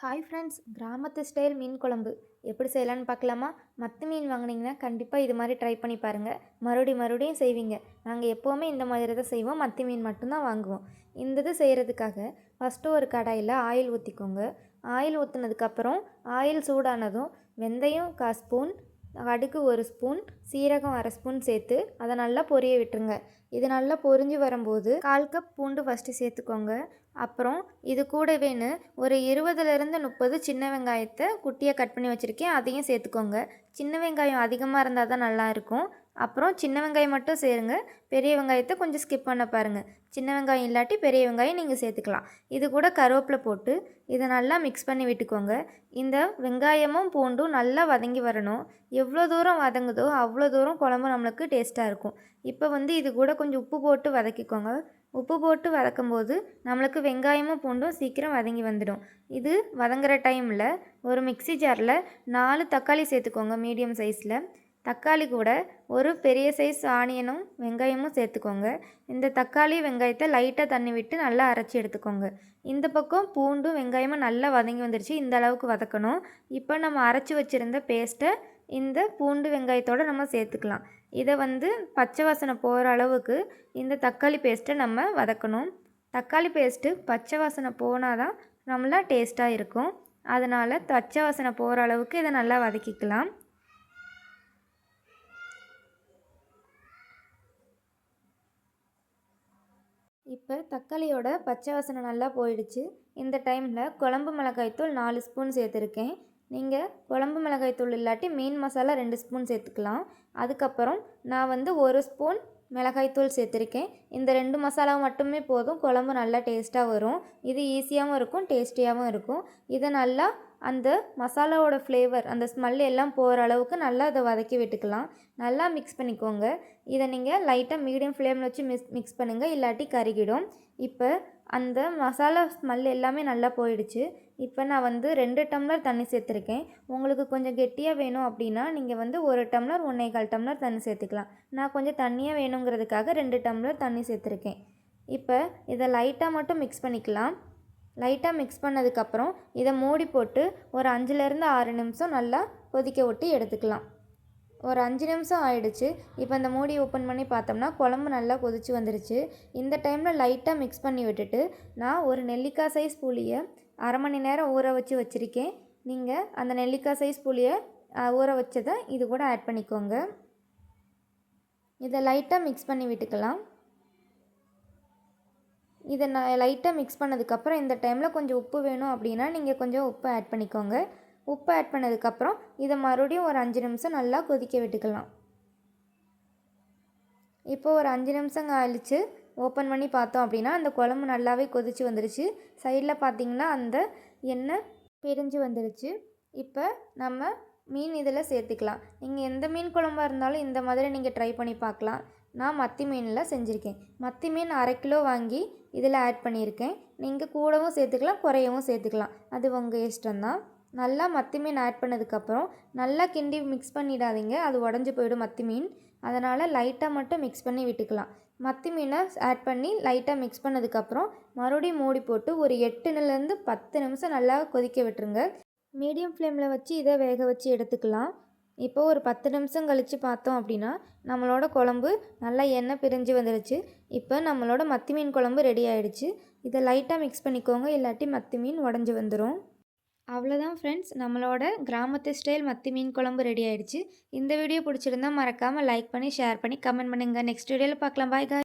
Hi friends கிராமத்து style மீன் குழம்பு. எப்படி செய்யலான்னு பார்க்கலாமா? மற்ற மீன் வாங்கினீங்கன்னா கண்டிப்பாக இது மாதிரி ட்ரை பண்ணி பாருங்கள் மறுபடி மறுபடியும் செய்வீங்க. நாங்கள் எப்போவுமே இந்த மாதிரி தான் செய்வோம். மத்தி மீன் மட்டும்தான் வாங்குவோம். இந்த இது செய்கிறதுக்காக ஃபஸ்ட்டு ஒரு கடாயில் ஆயில் ஊற்றிக்கோங்க ஆயில் ஊற்றுனதுக்கப்புறம் ஆயில் சூடானதும் வெந்தயம் கா ஸ்பூன் கடுகு ஒரு ஸ்பூன் சீரகம் அரை ஸ்பூன் சேர்த்து அதை நல்லா பொரிய விட்டுருங்க. இது நல்லா பொரிஞ்சு வரும்போது கால் கப் பூண்டு ஃபஸ்ட்டு சேர்த்துக்கோங்க. அப்புறம் இது கூடவேன்னு ஒரு இருபதுலேருந்து முப்பது சின்ன வெங்காயத்தை குட்டியாக கட் பண்ணி வச்சுருக்கேன். அதையும் சேர்த்துக்கோங்க. சின்ன வெங்காயம் அதிகமாக இருந்தால் தான் நல்லாயிருக்கும் அப்புறம் சின்ன வெங்காயம் மட்டும் சேருங்க. பெரிய வெங்காயத்தை கொஞ்சம் ஸ்கிப் பண்ண பாருங்கள் சின்ன வெங்காயம் இல்லாட்டி பெரிய வெங்காயம் நீங்கள் சேர்த்துக்கலாம். இது கூட கருவேப்பிலை போட்டு இதை நல்லா மிக்ஸ் பண்ணி விட்டுக்கோங்க. இந்த வெங்காயமும் பூண்டும் நல்லா வதங்கி வரணும். எவ்வளோ தூரம் வதங்குதோ அவ்வளோ தூரம் குழம்பு நம்மளுக்கு டேஸ்ட்டாக இருக்கும். இப்போ வந்து இது கூட கொஞ்சம் உப்பு போட்டு வதக்கிக்கோங்க. உப்பு போட்டு வதக்கும் போது நம்மளுக்கு வெங்காயமும் பூண்டும் சீக்கிரம் வதங்கி வந்துடும். இது வதங்குற டைமில் ஒரு மிக்சி ஜாரில் நாலு தக்காளி சேர்த்துக்கோங்க மீடியம் சைஸில் தக்காளி கூட ஒரு பெரிய சைஸ் ஆனியனும் வெங்காயமும் சேர்த்துக்கோங்க. இந்த தக்காளி வெங்காயத்தை லைட்டாக தண்ணி விட்டு நல்லா அரைச்சி எடுத்துக்கோங்க. இந்த பக்கம் பூண்டும் வெங்காயமும் நல்லா வதங்கி வந்துருச்சு. இந்த அளவுக்கு வதக்கணும். இப்போ நம்ம அரைச்சி வச்சுருந்த பேஸ்ட்டை இந்த பூண்டு வெங்காயத்தோடு நம்ம சேர்த்துக்கலாம். இதை வந்து பச்சை வாசனை போகிற அளவுக்கு இந்த தக்காளி பேஸ்ட்டை நம்ம வதக்கணும். தக்காளி பேஸ்ட்டு பச்சை வாசனை போனால் தான் நம்மளா டேஸ்ட்டாக இருக்கும். அதனால் பச்சை வாசனை போகிற அளவுக்கு இதை நல்லா வதக்கிக்கலாம். இப்போ தக்காளியோட பச்சை வாசனை நல்லா போயிடுச்சு. இந்த டைமில் குழம்பு மிளகாய்த்தூள் நாலு ஸ்பூன் சேர்த்துருக்கேன். நீங்கள் குழம்பு மிளகாய்த்தூள் இல்லாட்டி மீன் மசாலா ரெண்டு ஸ்பூன் சேர்த்துக்கலாம். அதுக்கப்புறம் நான் வந்து ஒரு ஸ்பூன் மிளகாய்த்தூள் சேர்த்துருக்கேன். இந்த ரெண்டு மசாலா மட்டுமே போதும். குழம்பு நல்லா டேஸ்ட்டாக வரும். இது ஈஸியாகவும் இருக்கும் டேஸ்டியாகவும் இருக்கும். இதை நல்லா அந்த மசாலாவோட ஃப்ளேவர் அந்த ஸ்மெல் எல்லாம் போகிற அளவுக்கு நல்லா அதை வதக்கி விட்டுக்கலாம். நல்லா மிக்ஸ் பண்ணிக்கோங்க. இதை நீங்கள் லைட்டாக மீடியம் ஃப்ளேமில் வச்சு மிக்ஸ் மிக்ஸ் பண்ணுங்கள் இல்லாட்டி கருகிடும். இப்போ அந்த மசாலா ஸ்மெல் எல்லாமே நல்லா போயிடுச்சு. இப்போ நான் வந்து ரெண்டு டம்ளர் தண்ணி சேர்த்துருக்கேன். உங்களுக்கு கொஞ்சம் கெட்டியாக வேணும் அப்படின்னா நீங்கள் வந்து ஒரு டம்ளர் ஒன்றே கால் டம்ளர் தண்ணி சேர்த்துக்கலாம். நான் கொஞ்சம் தண்ணியாக வேணுங்கிறதுக்காக ரெண்டு டம்ளர் தண்ணி சேர்த்துருக்கேன். இப்போ இதை லைட்டாக மட்டும் மிக்ஸ் பண்ணிக்கலாம். லைட்டாக மிக்ஸ் பண்ணதுக்கப்புறம் இதை மூடி போட்டு ஒரு அஞ்சுலேருந்து ஆறு நிமிஷம் நல்லா கொதிக்க விட்டு எடுத்துக்கலாம். ஒரு அஞ்சு நிமிஷம் ஆயிடுச்சு. இப்போ இந்த மூடி ஓப்பன் பண்ணி பார்த்தோம்னா குழம்பு நல்லா கொதிச்சு வந்துருச்சு. இந்த டைமில் லைட்டாக மிக்ஸ் பண்ணி விட்டுட்டு நான் ஒரு நெல்லிக்காய் சைஸ் புளியை அரை மணி நேரம் ஊற வச்சு வச்சுருக்கேன். நீங்கள் அந்த நெல்லிக்காய் சைஸ் புளியை ஊற வச்சதை இது கூட ஆட் பண்ணிக்கோங்க. இதை லைட்டாக மிக்ஸ் பண்ணி விட்டுக்கலாம். இதை நான் லைட்டாக மிக்ஸ் பண்ணதுக்கப்புறம் இந்த டைமில் கொஞ்சம் உப்பு வேணும் அப்படின்னா நீங்கள் கொஞ்சம் உப்பு ஆட் பண்ணிக்கோங்க. உப்பு ஆட் பண்ணதுக்கப்புறம் இதை மறுபடியும் ஒரு அஞ்சு நிமிஷம் நல்லா கொதிக்க விட்டுக்கலாம். இப்போ ஒரு அஞ்சு நிமிஷம் கழிச்சு ஓப்பன் பண்ணி பார்த்தோம் அப்படின்னா அந்த குழம்பு நல்லாவே கொதிச்சு வந்துருச்சு. சைடில் பார்த்திங்கன்னா அந்த எண்ணெய் பிரிஞ்சு வந்துருச்சு. இப்போ நம்ம மீன் இதில் சேர்த்துக்கலாம். நீங்கள் எந்த மீன் குழம்பாக இருந்தாலும் இந்த மாதிரி நீங்கள் ட்ரை பண்ணி பார்க்கலாம். நான் மத்தி மீனில் செஞ்சுருக்கேன். மத்தி மீன் அரை கிலோ வாங்கி இதில் ஆட் பண்ணியிருக்கேன் நீங்கள் கூடவும் சேர்த்துக்கலாம் குறையவும் சேர்த்துக்கலாம். அது உங்கள் இஷ்டம்தான் நல்லா மத்தி மீன் ஆட் பண்ணதுக்கப்புறம் நல்லா கிண்டி மிக்ஸ் பண்ணிடாதீங்க. அது உடஞ்சி போயிடும் மத்தி மீன். அதனால் லைட்டாக மட்டும் மிக்ஸ் பண்ணி விட்டுக்கலாம். மத்தி மீனை ஆட் பண்ணி லைட்டாக மிக்ஸ் பண்ணதுக்கப்புறம் மறுபடியும் மூடி போட்டு ஒரு எட்டுலேருந்து பத்து நிமிஷம் நல்லா கொதிக்க விட்டுருங்க. மீடியம் ஃப்ளேமில் வச்சு இதை வேக வச்சு எடுத்துக்கலாம். இப்போ ஒரு பத்து நிமிஷம் கழித்து பார்த்தோம் அப்படின்னா நம்மளோட குழம்பு நல்லா எண்ணெய் பிரிஞ்சு வந்துடுச்சு இப்போ நம்மளோட மத்தி மீன் குழம்பு ரெடி ஆகிடுச்சு இதை லைட்டாக மிக்ஸ் பண்ணிக்கோங்க இல்லாட்டி மத்தி மீன் உடஞ்சி வந்துடும் அவ்வளோதான் ஃப்ரெண்ட்ஸ் நம்மளோட கிராமத்து ஸ்டைல் மத்தி மீன் குழம்பு ரெடி ஆகிடுச்சு இந்த வீடியோ பிடிச்சிருந்தா மறக்காமல் லைக் பண்ணி ஷேர் பண்ணி கமெண்ட் பண்ணுங்கள் நெக்ஸ்ட் வீடியோவில் பார்க்கலாம். பாய்